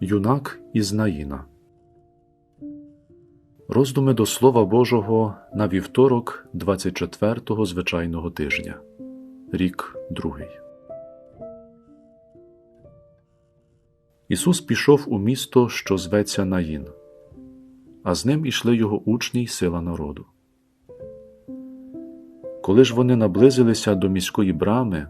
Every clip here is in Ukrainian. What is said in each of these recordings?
Юнак із Наїна. Роздуми до Слова Божого на вівторок 24-го звичайного тижня. Рік другий. Ісус пішов у місто, що зветься Наїн, а з ним ішли його учні й сила народу. Коли ж вони наблизилися до міської брами,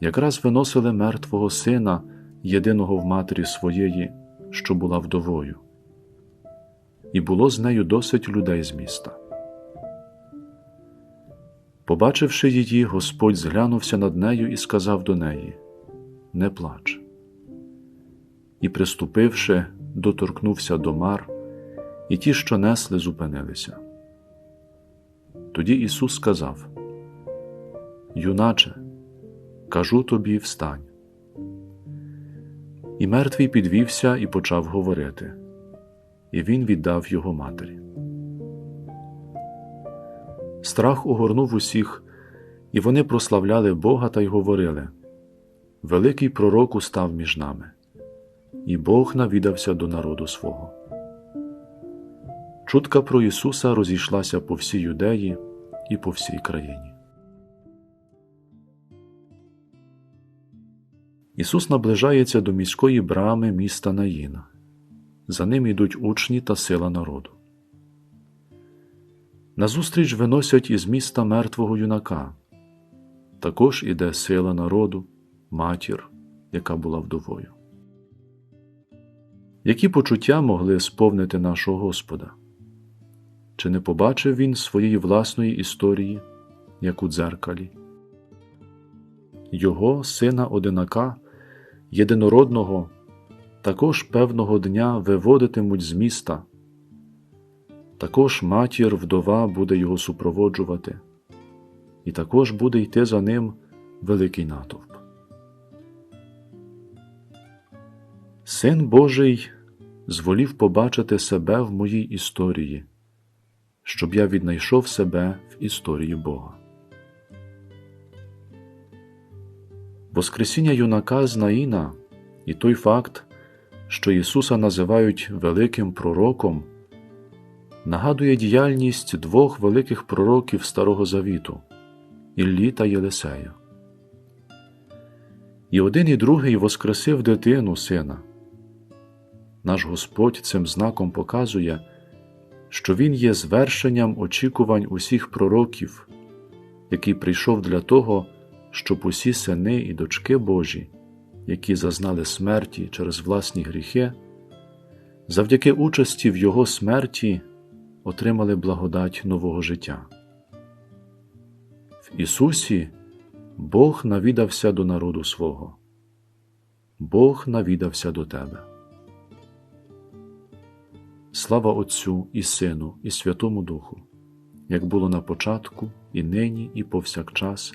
якраз виносили мертвого сина, єдиного в матері своєї, що була вдовою. І було з нею досить людей з міста. Побачивши її, Господь зглянувся над нею і сказав до неї Не плач. І, приступивши, доторкнувся до мар, і ті, що несли, зупинилися. Тоді Ісус сказав Юначе, кажу тобі, встань. І мертвий підвівся і почав говорити, і він віддав його матері. Страх огорнув усіх, і вони прославляли Бога та й говорили Великий пророк устав між нами, і Бог навідався до народу свого. Чутка про Ісуса розійшлася по всій юдеї і по всій країні. Ісус наближається до міської брами міста Наїна. За ним йдуть учні та сила народу. Назустріч виносять із міста мертвого юнака. Також іде сила народу, матір, яка була вдовою. Які почуття могли сповнити нашого Господа? Чи не побачив він своєї власної історії, як у дзеркалі? Його сина одинака, єдинородного, також певного дня виводитимуть з міста, також матір вдова буде його супроводжувати, і також буде йти за ним великий натовп. Син Божий зволів побачити себе в моїй історії, щоб я віднайшов себе в історії Бога. Воскресіння юнака з Наїна і той факт, що Ісуса називають великим пророком, нагадує діяльність двох великих пророків Старого Завіту Іллі та Єлисея. І один і другий воскресив дитину сина. Наш Господь цим знаком показує, що Він є звершенням очікувань усіх пророків, який прийшов для того, щоб усі сини і дочки Божі, які зазнали смерті через власні гріхи, завдяки участі в Його смерті отримали благодать нового життя. В Ісусі Бог навідався до народу свого, Бог навідався до тебе. Слава Отцю і Сину, і Святому Духу, як було на початку, і нині, і повсякчас,